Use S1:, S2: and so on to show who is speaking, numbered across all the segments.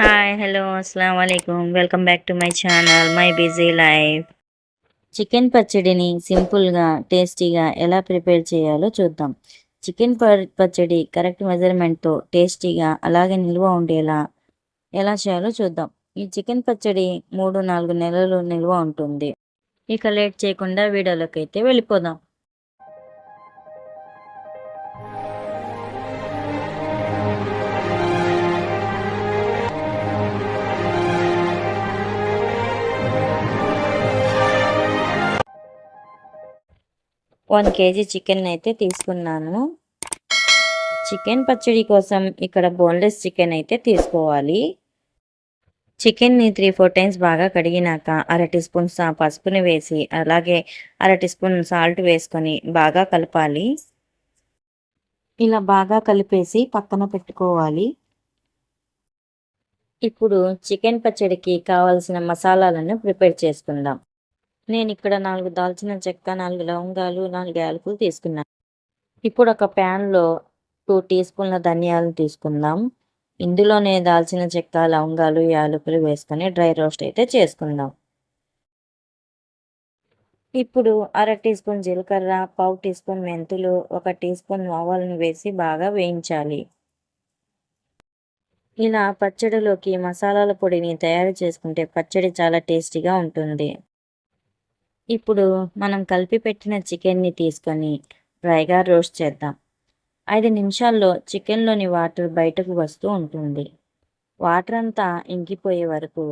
S1: Hi hello అస్సలం వాలేకుమ్ welcome back to my channel my busy life chicken పచ్చడిని సింపుల్గా టేస్టీగా ఎలా ప్రిపేర్ చేయాలో చూద్దాం. చికెన్ పచ్చడి కరెక్ట్ మెజర్మెంట్తో టేస్టీగా అలాగే నిల్వ ఉండేలా ఎలా చేయాలో చూద్దాం. ఈ చికెన్ పచ్చడి మూడు నాలుగు నెలలు నిల్వ ఉంటుంది. ఇక లేట్ చేయకుండా వీడియోలోకి అయితే వెళ్ళిపోదాం. వన్ కేజీ చికెన్ అయితే తీసుకున్నాను. చికెన్ పచ్చడి కోసం ఇక్కడ బోన్లెస్ చికెన్ అయితే తీసుకోవాలి. చికెన్ని త్రీ ఫోర్ టైమ్స్ బాగా కడిగినాక అర టీ స్పూన్ పసుపుని వేసి అలాగే అర టీ స్పూన్ సాల్ట్ వేసుకొని బాగా కలపాలి. ఇలా బాగా కలిపేసి పక్కన పెట్టుకోవాలి. ఇప్పుడు చికెన్ పచ్చడికి కావాల్సిన మసాలాలను ప్రిపేర్ చేసుకుందాం. నేను ఇక్కడ నాలుగు దాల్చిన చెక్క నాలుగు లవంగాలు నాలుగు యాలకులు తీసుకున్నాను ఇప్పుడు ఒక ప్యాన్లో టూ టీ స్పూన్ల ధనియాలు తీసుకుందాం. ఇందులోనే దాల్చిన చెక్క లవంగాలు యాలకులు వేసుకొని డ్రై రోస్ట్ అయితే చేసుకుందాం. ఇప్పుడు అర టీ స్పూన్ జీలకర్ర పావు టీ స్పూన్ మెంతులు ఒక టీ స్పూన్ ఆవాలను వేసి బాగా వేయించాలి. ఇలా పచ్చడిలోకి మసాలాల పొడిని తయారు చేసుకుంటే పచ్చడి చాలా టేస్టీగా ఉంటుంది. ఇప్పుడు మనం కలిపి పెట్టిన చికెన్ని తీసుకొని డ్రైగా రోస్ట్ చేద్దాం. ఐదు నిమిషాల్లో చికెన్లోని వాటర్ బయటకు వస్తూ ఉంటుంది. వాటర్ అంతా ఇంకిపోయే వరకు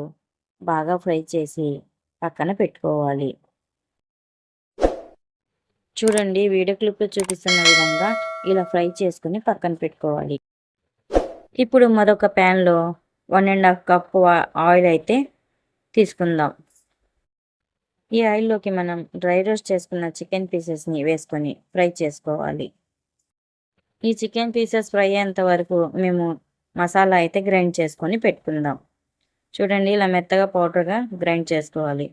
S1: బాగా ఫ్రై చేసి పక్కన పెట్టుకోవాలి. చూడండి వీడియో క్లిప్లో చూపిస్తున్న విధంగా ఇలా ఫ్రై చేసుకుని పక్కన పెట్టుకోవాలి. ఇప్పుడు మరొక ప్యాన్లో one and half cup oil అయితే తీసుకుందాం. ఈ ఆయిల్లోకి మనం డ్రై రోస్ట్ చేసుకున్న చికెన్ పీసెస్ని వేసుకొని ఫ్రై చేసుకోవాలి. ఈ చికెన్ పీసెస్ ఫ్రై అయ్యేంత వరకు మేము మసాలా అయితే గ్రైండ్ చేసుకొని పెట్టుకుందాం. చూడండి ఇలా మెత్తగా పౌడర్గా గ్రైండ్ చేసుకోవాలి.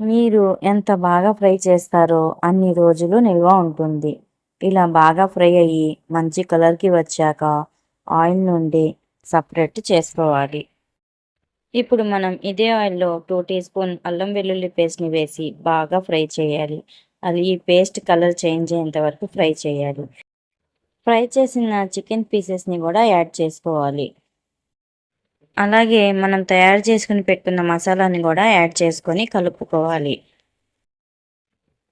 S1: మీరు ఎంత బాగా ఫ్రై చేస్తారో అన్ని రోజులు నిల్వ ఉంటుంది. ఇలా బాగా ఫ్రై అయ్యి మంచి కలర్కి వచ్చాక ఆయిల్ నుండి సపరేట్ చేసుకోవాలి. ఇప్పుడు మనం ఇదే ఆయిల్లో టూ టీ స్పూన్ అల్లం వెల్లుల్లి పేస్ట్ని వేసి బాగా ఫ్రై చేయాలి. అది ఈ పేస్ట్ కలర్ చేంజ్ అయ్యేంత వరకు ఫ్రై చేయాలి. ఫ్రై చేసిన చికెన్ పీసెస్ని కూడా యాడ్ చేసుకోవాలి. అలాగే మనం తయారు చేసుకుని పెట్టుకున్న మసాలాని కూడా యాడ్ చేసుకొని కలుపుకోవాలి.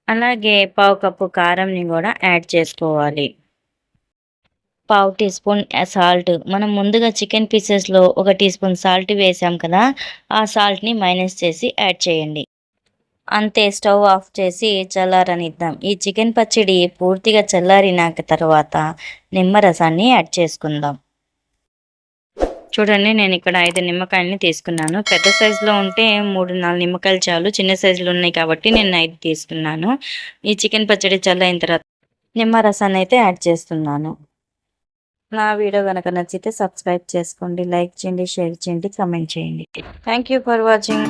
S1: అలాగే పావు కప్పు కారంని కూడా యాడ్ చేసుకోవాలి. పావు టీ స్పూన్ సాల్ట్. మనం ముందుగా చికెన్ పీసెస్లో ఒక టీ స్పూన్ సాల్ట్ వేసాం కదా ఆ సాల్ట్ని మైనస్ చేసి యాడ్ చేయండి. అంతే స్టవ్ ఆఫ్ చేసి చల్లారనిద్దాం. ఈ చికెన్ పచ్చడి పూర్తిగా చల్లారినాక తర్వాత నిమ్మరసాన్ని యాడ్ చేసుకుందాం. చూడండి నేను ఇక్కడ ఐదు నిమ్మకాయలని తీసుకున్నాను. పెద్ద సైజులో ఉంటే మూడు నాలుగు నిమ్మకాయలు చాలు. చిన్న సైజులో ఉన్నాయి కాబట్టి నేను ఐదు తీసుకున్నాను. ఈ చికెన్ పచ్చడి చల్లైన తర్వాత నిమ్మరసాన్ని అయితే యాడ్ చేస్తున్నాను. నా వీడియో కనుక నచ్చితే సబ్స్క్రైబ్ చేసుకోండి లైక్ చేయండి షేర్ చేయండి కమెంట్ చేయండి. Thank you for watching